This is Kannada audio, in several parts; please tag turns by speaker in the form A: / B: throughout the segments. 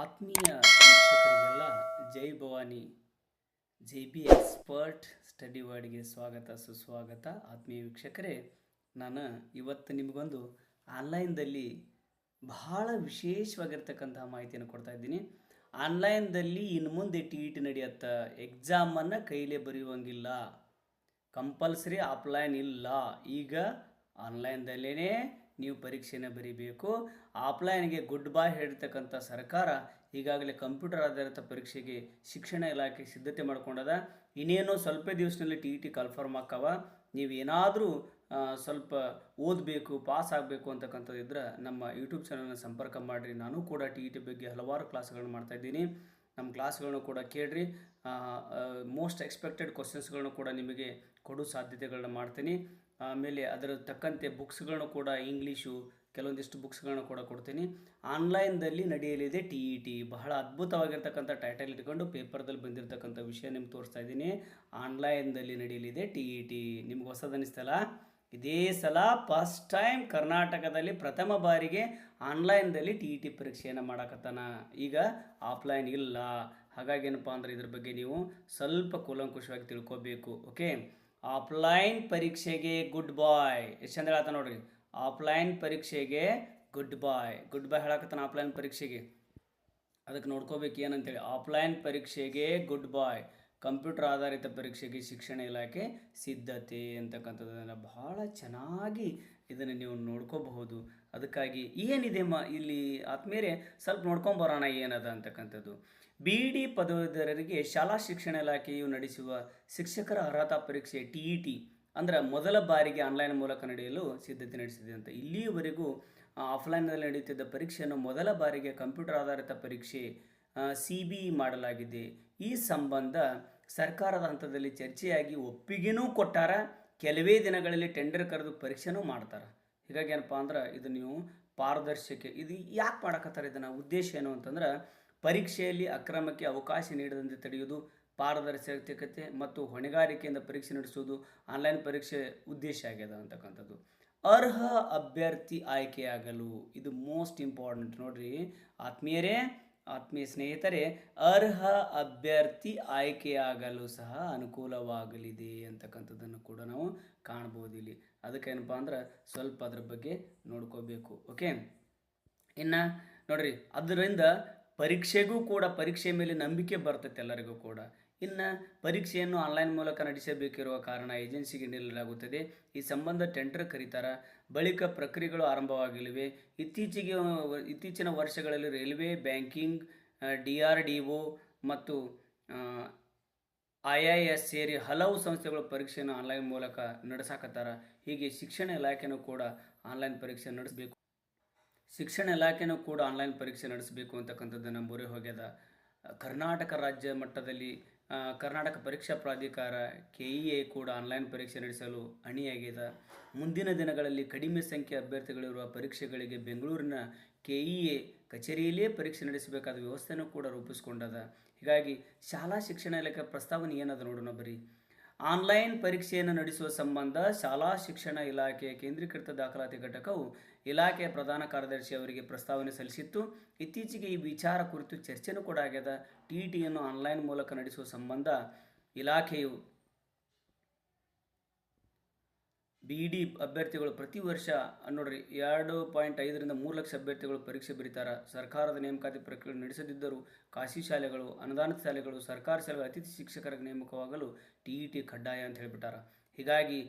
A: ಆತ್ಮೀಯ ವೀಕ್ಷಕರಿಗೆಲ್ಲ Jai Bhavani. J B expert study ವರ್ಡ್ಗೆ ಸ್ವಾಗತ, ಸುಸ್ವಾಗತ. ಆತ್ಮೀಯ ವೀಕ್ಷಕರೇ, ನಾನು ಇವತ್ತು ನಿಮಗೊಂದು ಆನ್ಲೈನ್ದಲ್ಲಿ ಬಹಳ ವಿಶೇಷವಾಗಿರ್ತಕ್ಕಂತಹ ಮಾಹಿತಿಯನ್ನು ಕೊಡ್ತಾ ಇದ್ದೀನಿ. ಆನ್ಲೈನ್ದಲ್ಲಿ ಇನ್ನು ಮುಂದೆ ಟಿ ಇ ಟಿ ನಡೆಯುತ್ತ ಎಕ್ಸಾಮನ್ನು ಕೈಲೇ ಬರೆಯುವಂಗಿಲ್ಲ. ಕಂಪಲ್ಸರಿ ಆಫ್ಲೈನ್ ಇಲ್ಲ. ಈಗ ಆನ್ಲೈನ್ದಲ್ಲೇ ನೀವು ಪರೀಕ್ಷೆನ ಬರೀಬೇಕು. ಆಫ್ಲೈನ್ಗೆ ಗುಡ್ ಬಾಯ್ ಹೇಳಿರ್ತಕ್ಕಂಥ ಸರ್ಕಾರ ಈಗಾಗಲೇ ಕಂಪ್ಯೂಟರ್ ಆಧಾರಿತ ಪರೀಕ್ಷೆಗೆ ಶಿಕ್ಷಣ ಇಲಾಖೆ ಸಿದ್ಧತೆ ಮಾಡ್ಕೊಂಡದ. ಇನ್ನೇನೋ ಸ್ವಲ್ಪ ದಿವಸದಲ್ಲಿ ಟಿ ಇ ಟಿ ಕನ್ಫರ್ಮ್ ಆಕ್ಕವ ನೀವು ಏನಾದರೂ ಸ್ವಲ್ಪ ಓದಬೇಕು, ಪಾಸ್ ಆಗಬೇಕು ಅಂತಕ್ಕಂಥದ್ದು ಇದ್ರೆ ನಮ್ಮ ಯೂಟ್ಯೂಬ್ ಚಾನಲ್ನ ಸಂಪರ್ಕ ಮಾಡಿರಿ. ನಾನು ಕೂಡ ಟಿ ಇ ಟಿ ಬಗ್ಗೆ ಹಲವಾರು ಕ್ಲಾಸ್ಗಳನ್ನು ಮಾಡ್ತಾ ಇದ್ದೀನಿ. ನಮ್ಮ ಕ್ಲಾಸ್ಗಳನ್ನು ಕೂಡ ಕೇಳಿರಿ. ಮೋಸ್ಟ್ ಎಕ್ಸ್ಪೆಕ್ಟೆಡ್ ಕ್ವಶನ್ಸ್ಗಳನ್ನು ಕೂಡ ನಿಮಗೆ ಕೊಡೋ ಸಾಧ್ಯತೆಗಳನ್ನ ಮಾಡ್ತೀನಿ. ಆಮೇಲೆ ಅದರ ತಕ್ಕಂತೆ ಬುಕ್ಸ್ಗಳನ್ನು ಕೂಡ ಇಂಗ್ಲೀಷು, ಕೆಲವೊಂದಿಷ್ಟು ಬುಕ್ಸ್ಗಳನ್ನು ಕೂಡ ಕೊಡ್ತೀನಿ. ಆನ್ಲೈನ್ದಲ್ಲಿ ನಡೆಯಲಿದೆ ಟಿ ಇ ಟಿ. ಬಹಳ ಅದ್ಭುತವಾಗಿರ್ತಕ್ಕಂಥ ಟೈಟಲ್ ಇಟ್ಕೊಂಡು ಪೇಪರ್ದಲ್ಲಿ ಬಂದಿರತಕ್ಕಂಥ ವಿಷಯ ನಿಮ್ಗೆ ತೋರಿಸ್ತಾ ಇದ್ದೀನಿ. ಆನ್ಲೈನ್ದಲ್ಲಿ ನಡೆಯಲಿದೆ ಟಿ ಇ ಟಿ. ನಿಮ್ಗೆ ಹೊಸದು ಅನಿಸ್ತಲ್ಲ ಇದೇ ಸಲ ಫಸ್ಟ್ ಟೈಮ್ ಕರ್ನಾಟಕದಲ್ಲಿ ಪ್ರಥಮ ಬಾರಿಗೆ ಆನ್ಲೈನ್ದಲ್ಲಿ ಟಿ ಇ ಟಿ ಪರೀಕ್ಷೆಯನ್ನು ಮಾಡಕತ್ತಾನ. ಈಗ ಆಫ್ಲೈನ್ ಇಲ್ಲ. ಹಾಗಾಗಿ ಏನಪ್ಪ ಅಂದ್ರೆ ಇದ್ರ ಬಗ್ಗೆ ನೀವು ಸ್ವಲ್ಪ ಕೂಲಂಕುಷವಾಗಿ ತಿಳ್ಕೊಬೇಕು, ಓಕೆ? ಆಫ್ಲೈನ್ ಪರೀಕ್ಷೆಗೆ ಗುಡ್ ಬಾಯ್. ಎಷ್ಟು ಚಂದ ಹೇಳ್ತಾನೆ ನೋಡ್ರಿ. ಆಫ್ಲೈನ್ ಪರೀಕ್ಷೆಗೆ ಗುಡ್ ಬಾಯ್. ಗುಡ್ ಬಾಯ್ ಹೇಳಕತ್ತಾನ ಆಫ್ಲೈನ್ ಪರೀಕ್ಷೆಗೆ. ಅದಕ್ಕೆ ನೋಡ್ಕೋಬೇಕು ಏನಂತೇಳಿ. ಆಫ್ಲೈನ್ ಪರೀಕ್ಷೆಗೆ ಗುಡ್ ಬಾಯ್. ಕಂಪ್ಯೂಟರ್ ಆಧಾರಿತ ಪರೀಕ್ಷೆಗೆ ಶಿಕ್ಷಣ ಇಲಾಖೆ ಸಿದ್ಧತೆ ಅಂತಕ್ಕಂಥದ್ದನ್ನು ಬಹಳ ಚೆನ್ನಾಗಿ ಇದನ್ನು ನೀವು ನೋಡ್ಕೋಬಹುದು. ಅದಕ್ಕಾಗಿ ಏನಿದೆ ಮ, ಇಲ್ಲಿ ಆದ್ಮೇಲೆ ಸ್ವಲ್ಪ ನೋಡ್ಕೊಂಬರೋಣ ಏನದ ಅಂತಕ್ಕಂಥದ್ದು. ಬಿ ಡಿ ಪದವೀಧರರಿಗೆ ಶಾಲಾ ಶಿಕ್ಷಣ ಇಲಾಖೆಯು ನಡೆಸುವ ಶಿಕ್ಷಕರ ಅರ್ಹತಾ ಪರೀಕ್ಷೆ ಟಿ ಇ ಟಿ, ಅಂದರೆ ಮೊದಲ ಬಾರಿಗೆ ಆನ್ಲೈನ್ ಮೂಲಕ ನಡೆಯಲು ಸಿದ್ಧತೆ ನಡೆಸಿದೆ ಅಂತ. ಇಲ್ಲಿಯವರೆಗೂ ಆಫ್ಲೈನ್ನಲ್ಲಿ ನಡೆಯುತ್ತಿದ್ದ ಪರೀಕ್ಷೆಯನ್ನು ಮೊದಲ ಬಾರಿಗೆ ಕಂಪ್ಯೂಟರ್ ಆಧಾರಿತ ಪರೀಕ್ಷೆ ಸಿ ಬಿ ಮಾಡಲಾಗಿದೆ. ಈ ಸಂಬಂಧ ಸರ್ಕಾರದ ಹಂತದಲ್ಲಿ ಚರ್ಚೆಯಾಗಿ ಒಪ್ಪಿಗೆನೂ ಕೊಟ್ಟಾರ. ಕೆಲವೇ ದಿನಗಳಲ್ಲಿ ಟೆಂಡರ್ ಕರೆದು ಪರೀಕ್ಷೆನೂ ಮಾಡ್ತಾರೆ. ಹೀಗಾಗಿ ಏನಪ್ಪ ಅಂದ್ರೆ ಇದು ನೀವು ಪಾರದರ್ಶಕ, ಇದು ಯಾಕೆ ಮಾಡಕತ್ತಾರೆ ಇದನ್ನು? ಉದ್ದೇಶ ಏನು ಅಂತಂದ್ರೆ ಪರೀಕ್ಷೆಯಲ್ಲಿ ಅಕ್ರಮಕ್ಕೆ ಅವಕಾಶ ನೀಡದಂತೆ ತಡೆಯುವುದು, ಪಾರದರ್ಶಕತೆ ಮತ್ತು ಹೊಣೆಗಾರಿಕೆಯಿಂದ ಪರೀಕ್ಷೆ ನಡೆಸುವುದು ಆನ್ಲೈನ್ ಪರೀಕ್ಷೆ ಉದ್ದೇಶ ಆಗ್ಯದ ಅಂತಕ್ಕಂಥದ್ದು. ಅರ್ಹ ಅಭ್ಯರ್ಥಿ ಆಯ್ಕೆಯಾಗಲು ಇದು ಮೋಸ್ಟ್ ಇಂಪಾರ್ಟೆಂಟ್ ನೋಡ್ರಿ. ಆತ್ಮೀಯರೇ ಆತ್ಮೀಯ ಸ್ನೇಹಿತರೆ, ಅರ್ಹ ಅಭ್ಯರ್ಥಿ ಆಯ್ಕೆಯಾಗಲು ಸಹ ಅನುಕೂಲವಾಗಲಿದೆ ಅಂತಕ್ಕಂಥದ್ದನ್ನು ಕೂಡ ನಾವು ಕಾಣ್ಬೋದು ಇಲ್ಲಿ. ಅದಕ್ಕೇನಪ್ಪ ಅಂದ್ರೆ ಸ್ವಲ್ಪ ಅದ್ರ ಬಗ್ಗೆ ನೋಡ್ಕೋಬೇಕು, ಓಕೆ? ಇನ್ನು ನೋಡ್ರಿ, ಅದರಿಂದ ಪರೀಕ್ಷೆಗೂ ಕೂಡ ಪರೀಕ್ಷೆ ಮೇಲೆ ನಂಬಿಕೆ ಬರ್ತೈತೆ ಎಲ್ಲರಿಗೂ ಕೂಡ. ಇನ್ನು ಪರೀಕ್ಷೆಯನ್ನು ಆನ್ಲೈನ್ ಮೂಲಕ ನಡೆಸಬೇಕಿರುವ ಕಾರಣ ಏಜೆನ್ಸಿಗೆ ನೀಡಲಾಗುತ್ತದೆ ಈ ಸಂಬಂಧ ಟೆಂಡರ್ ಕರೀತಾರ. ಬಳಿಕ ಪ್ರಕ್ರಿಯೆಗಳು ಆರಂಭವಾಗಲಿವೆ. ಇತ್ತೀಚೆಗೆ, ಇತ್ತೀಚಿನ ವರ್ಷಗಳಲ್ಲಿ railway banking D R D O ಮತ್ತು ಐ ಐ ಎಸ್ ಸೇರಿ ಹಲವು ಸಂಸ್ಥೆಗಳು ಪರೀಕ್ಷೆಯನ್ನು ಆನ್ಲೈನ್ ಮೂಲಕ ನಡೆಸಾಕತ್ತಾರ. ಹೀಗೆ ಶಿಕ್ಷಣ ಇಲಾಖೆನೂ ಕೂಡ ಆನ್ಲೈನ್ ಪರೀಕ್ಷೆ ನಡೆಸಬೇಕು. ಶಿಕ್ಷಣ ಇಲಾಖೆನೂ ಕೂಡ ಆನ್ಲೈನ್ ಪರೀಕ್ಷೆ ನಡೆಸಬೇಕು ಅಂತಕ್ಕಂಥದ್ದನ್ನು ಮೊರೆ ಹೋಗ್ಯದ. ಕರ್ನಾಟಕ ರಾಜ್ಯ ಮಟ್ಟದಲ್ಲಿ ಕರ್ನಾಟಕ ಪರೀಕ್ಷಾ ಪ್ರಾಧಿಕಾರ ಕೆ ಇ ಎ ಕೂಡ ಆನ್ಲೈನ್ ಪರೀಕ್ಷೆ ನಡೆಸಲು ಅಣಿಯಾಗಿದೆ. ಮುಂದಿನ ದಿನಗಳಲ್ಲಿ ಕಡಿಮೆ ಸಂಖ್ಯೆ ಅಭ್ಯರ್ಥಿಗಳಿರುವ ಪರೀಕ್ಷೆಗಳಿಗೆ ಬೆಂಗಳೂರಿನ ಕೆ ಇ ಎ ಕಚೇರಿಯಲ್ಲಿಯೇ ಪರೀಕ್ಷೆ ನಡೆಸಬೇಕಾದ ವ್ಯವಸ್ಥೆನೂ ಕೂಡ ರೂಪಿಸಿಕೊಂಡದ. ಹೀಗಾಗಿ ಶಾಲಾ ಶಿಕ್ಷಣ ಇಲಾಖೆ ಪ್ರಸ್ತಾವನೆ ಏನದ ನೋಡೋಣ ಬರೀ ಆನ್ಲೈನ್ ಪರೀಕ್ಷೆಯನ್ನು ನಡೆಸುವ ಸಂಬಂಧ ಶಾಲಾ ಶಿಕ್ಷಣ ಇಲಾಖೆಯ ಕೇಂದ್ರೀಕೃತ ದಾಖಲಾತಿ ಘಟಕವು ಇಲಾಖೆಯ ಪ್ರಧಾನ ಕಾರ್ಯದರ್ಶಿ ಅವರಿಗೆ ಪ್ರಸ್ತಾವನೆ ಸಲ್ಲಿಸಿತ್ತು. ಇತ್ತೀಚೆಗೆ ಈ ವಿಚಾರ ಕುರಿತು ಚರ್ಚೆನೂ ಕೂಡ ಆಗ್ಯದ. ಟಿ ಟಿಯನ್ನು ಆನ್ಲೈನ್ ಮೂಲಕ ನಡೆಸುವ ಸಂಬಂಧ ಇಲಾಖೆಯು ಬಿ ಡಿ ಅಭ್ಯರ್ಥಿಗಳು ಪ್ರತಿ ವರ್ಷ, ನೋಡ್ರಿ, ಎರಡು ಪಾಯಿಂಟ್ ಐದರಿಂದ ಮೂರು ಲಕ್ಷ ಅಭ್ಯರ್ಥಿಗಳು ಪರೀಕ್ಷೆ ಬರೀತಾರೆ. ಸರ್ಕಾರದ ನೇಮಕಾತಿ ಪ್ರಕ್ರಿಯೆ ನಡೆಸದಿದ್ದರೂ ಖಾಸಗಿ ಶಾಲೆಗಳು, ಅನುದಾನಿತ ಶಾಲೆಗಳು, ಸರ್ಕಾರಿ ಶಾಲೆಗಳು ಅತಿಥಿ ಶಿಕ್ಷಕರ ನೇಮಕವಾಗಲು ಟಿ ಇ ಟಿ ಕಡ್ಡಾಯ ಅಂತ ಹೇಳಿಬಿಟ್ಟಾರ. ಹೀಗಾಗಿ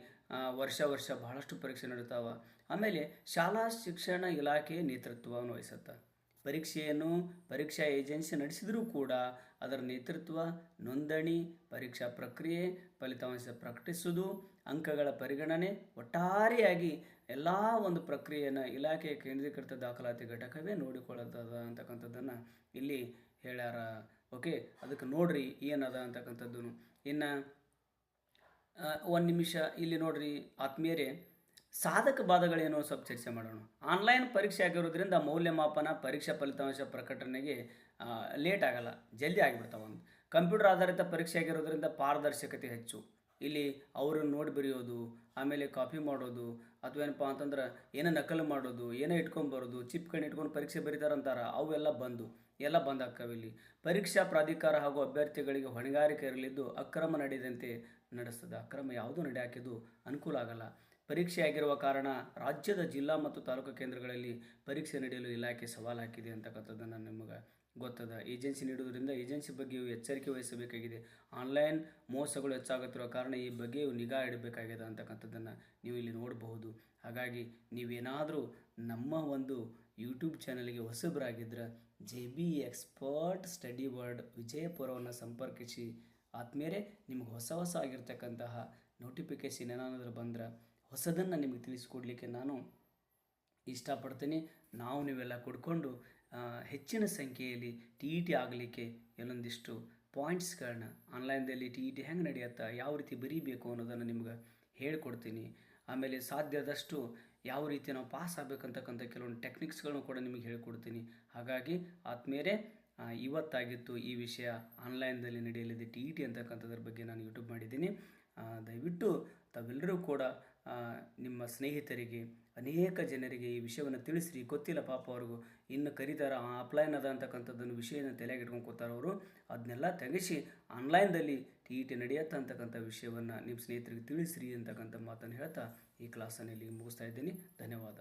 A: ವರ್ಷ ವರ್ಷ ಬಹಳಷ್ಟು ಪರೀಕ್ಷೆ ನಡೀತಾವ. ಆಮೇಲೆ ಶಾಲಾ ಶಿಕ್ಷಣ ಇಲಾಖೆ ನೇತೃತ್ವವನ್ನು ವಹಿಸುತ್ತೆ. ಪರೀಕ್ಷೆಯನ್ನು, ಪರೀಕ್ಷಾ ಏಜೆನ್ಸಿ ನಡೆಸಿದರೂ ಕೂಡ ಅದರ ನೇತೃತ್ವ ನೋಂದಣಿ ಪರೀಕ್ಷಾ ಪ್ರಕ್ರಿಯೆ ಫಲಿತಾಂಶ ಪ್ರಕಟಿಸುವುದು ಅಂಕಗಳ ಪರಿಗಣನೆ ಒಟ್ಟಾರೆಯಾಗಿ ಎಲ್ಲ ಒಂದು ಪ್ರಕ್ರಿಯೆಯನ್ನು ಇಲಾಖೆಯ ಕೇಂದ್ರೀಕೃತ ದಾಖಲಾತಿ ಘಟಕವೇ ನೋಡಿಕೊಳ್ಳುತ್ತದೆ ಅಂತಕ್ಕಂಥದ್ದನ್ನು ಇಲ್ಲಿ ಹೇಳ್ಯಾರ. ಓಕೆ ಅದಕ್ಕೆ ನೋಡ್ರಿ ಏನದ ಅಂತಕ್ಕಂಥದ್ದು ಇನ್ನು ಒಂದು ನಿಮಿಷ ಇಲ್ಲಿ ನೋಡ್ರಿ ಆತ್ಮೀಯರೇ, ಸಾಧಕ ಬಾಧಗಳೇನು ಸ್ವಲ್ಪ ಚರ್ಚೆ ಮಾಡೋಣ. ಆನ್ಲೈನ್ ಪರೀಕ್ಷೆ ಆಗಿರೋದ್ರಿಂದ ಮೌಲ್ಯಮಾಪನ, ಪರೀಕ್ಷಾ ಫಲಿತಾಂಶ ಪ್ರಕಟಣೆಗೆ ಲೇಟ್ ಆಗಲ್ಲ, ಜಲ್ದಿ ಆಗಿಬಿಡ್ತಾವೆ ಒಂದು. ಕಂಪ್ಯೂಟರ್ ಆಧಾರಿತ ಪರೀಕ್ಷೆ ಆಗಿರೋದ್ರಿಂದ ಪಾರದರ್ಶಕತೆ ಹೆಚ್ಚು. ಇಲ್ಲಿ ಅವ್ರನ್ನ ನೋಡಿ ಬರೆಯೋದು, ಆಮೇಲೆ ಕಾಪಿ ಮಾಡೋದು, ಅಥವಾ ಏನಪ್ಪ ಅಂತಂದ್ರೆ ಏನೋ ನಕಲು ಮಾಡೋದು, ಏನೋ ಇಟ್ಕೊಂಬರೋದು ಕಣ್ಣು ಇಟ್ಕೊಂಡು ಪರೀಕ್ಷೆ ಬರೀತಾರಂತಾರ, ಅವೆಲ್ಲ ಬಂದು, ಎಲ್ಲ ಬಂದಾಗ್ತವೆ ಇಲ್ಲಿ. ಪರೀಕ್ಷಾ ಪ್ರಾಧಿಕಾರ ಹಾಗೂ ಅಭ್ಯರ್ಥಿಗಳಿಗೆ ಹೊಣೆಗಾರಿಕೆ ಇರಲಿದ್ದು ಅಕ್ರಮ ನಡೆದಂತೆ ನಡೆಸ್ತದೆ. ಅಕ್ರಮ ಯಾವುದೂ ನಡೆಯಾಕಿದ್ದು ಅನುಕೂಲ ಆಗಲ್ಲ. ಪರೀಕ್ಷೆ ಆಗಿರುವ ಕಾರಣ ರಾಜ್ಯದ ಜಿಲ್ಲಾ ಮತ್ತು ತಾಲೂಕು ಕೇಂದ್ರಗಳಲ್ಲಿ ಪರೀಕ್ಷೆ ನಡೆಯಲು ಇಲಾಖೆ ಸವಾಲು ಹಾಕಿದೆ ಅಂತಕ್ಕಂಥದ್ದನ್ನು ನಿಮಗೆ ಗೊತ್ತದ. ಏಜೆನ್ಸಿ ನೀಡುವುದರಿಂದ ಏಜೆನ್ಸಿ ಬಗ್ಗೆಯೂ ಎಚ್ಚರಿಕೆ ವಹಿಸಬೇಕಾಗಿದೆ. ಆನ್ಲೈನ್ ಮೋಸಗಳು ಹೆಚ್ಚಾಗುತ್ತಿರುವ ಕಾರಣ ಈ ಬಗ್ಗೆಯೂ ನಿಗಾ ಇಡಬೇಕಾಗಿದೆ ಅಂತಕ್ಕಂಥದ್ದನ್ನು ನೀವು ಇಲ್ಲಿ ನೋಡಬಹುದು. ಹಾಗಾಗಿ ನೀವೇನಾದರೂ ನಮ್ಮ ಒಂದು ಯೂಟ್ಯೂಬ್ ಚಾನಲ್ಗೆ ಹೊಸಬರಾಗಿದ್ದರೆ J B expert study world ವಿಜಯಪುರವನ್ನು ಸಂಪರ್ಕಿಸಿ. ಆದಮೇಲೆ ನಿಮಗೆ ಹೊಸ ಹೊಸ ಆಗಿರ್ತಕ್ಕಂತಹ ನೋಟಿಫಿಕೇಶನ್ ಏನಾದರೂ ಬಂದ್ರೆ ಹೊಸದನ್ನು ನಿಮಗೆ ತಿಳಿಸ್ಕೊಡ್ಲಿಕ್ಕೆ ನಾನು ಇಷ್ಟಪಡ್ತೀನಿ. ನಾವು ನೀವೆಲ್ಲ ಕೊಡ್ಕೊಂಡು ಹೆಚ್ಚಿನ ಸಂಖ್ಯೆಯಲ್ಲಿ ಟಿ ಇ ಟಿ ಆಗಲಿಕ್ಕೆ ಎಲ್ಲೊಂದಿಷ್ಟು ಪಾಯಿಂಟ್ಸ್ಗಳನ್ನ ಆನ್ಲೈನ್ದಲ್ಲಿ ಟಿ ಇ ಟಿ ಹೆಂಗೆ ನಡೆಯುತ್ತಾ, ಯಾವ ರೀತಿ ಬರೀಬೇಕು ಅನ್ನೋದನ್ನು ನಿಮ್ಗೆ ಹೇಳ್ಕೊಡ್ತೀನಿ. ಆಮೇಲೆ ಸಾಧ್ಯದಷ್ಟು ಯಾವ ರೀತಿ ನಾವು ಪಾಸ್ ಆಗಬೇಕಂತಕ್ಕಂಥ ಕೆಲವೊಂದು ಟೆಕ್ನಿಕ್ಸ್ಗಳನ್ನು ಕೂಡ ನಿಮಗೆ ಹೇಳ್ಕೊಡ್ತೀನಿ. ಹಾಗಾಗಿ ಆದ್ಮೇಲೆ ಇವತ್ತಾಗಿತ್ತು ಈ ವಿಷಯ ಆನ್ಲೈನ್ದಲ್ಲಿ ನಡೆಯಲಿದೆ ಟಿ ಇ ಟಿ ಅಂತಕ್ಕಂಥದ್ರ ಬಗ್ಗೆ ನಾನು ಯೂಟ್ಯೂಬ್ ಮಾಡಿದ್ದೀನಿ. ದಯವಿಟ್ಟು ತಾವೆಲ್ಲರೂ ಕೂಡ ನಿಮ್ಮ ಸ್ನೇಹಿತರಿಗೆ, ಅನೇಕ ಜನರಿಗೆ ಈ ವಿಷಯವನ್ನು ತಿಳಿಸ್ರಿ. ಗೊತ್ತಿಲ್ಲ ಪಾಪ ಅವ್ರಿಗೂ. ಇನ್ನು ಕರೀತಾರ ಆಫ್ಲೈನ್ ಅದ ಅಂತಕ್ಕಂಥದ್ದನ್ನು ವಿಷಯನ ತಲೆಗೆ ಇಟ್ಕೊಂಡು ಕೂತಾರ ಅವರು. ಅದನ್ನೆಲ್ಲ ತೆಗೆಸಿ ಆನ್ಲೈನ್ದಲ್ಲಿ ಟಿ ಇ ಟಿ ನಡೆಯುತ್ತೆ ಅಂತಕ್ಕಂಥ ವಿಷಯವನ್ನು ನಿಮ್ಮ ಸ್ನೇಹಿತರಿಗೆ ತಿಳಿಸ್ರಿ ಅಂತಕ್ಕಂಥ ಮಾತನ್ನು ಹೇಳ್ತಾ ಈ ಕ್ಲಾಸನ್ನು ಇಲ್ಲಿ ಮುಗಿಸ್ತಾ ಇದ್ದೀನಿ. ಧನ್ಯವಾದ.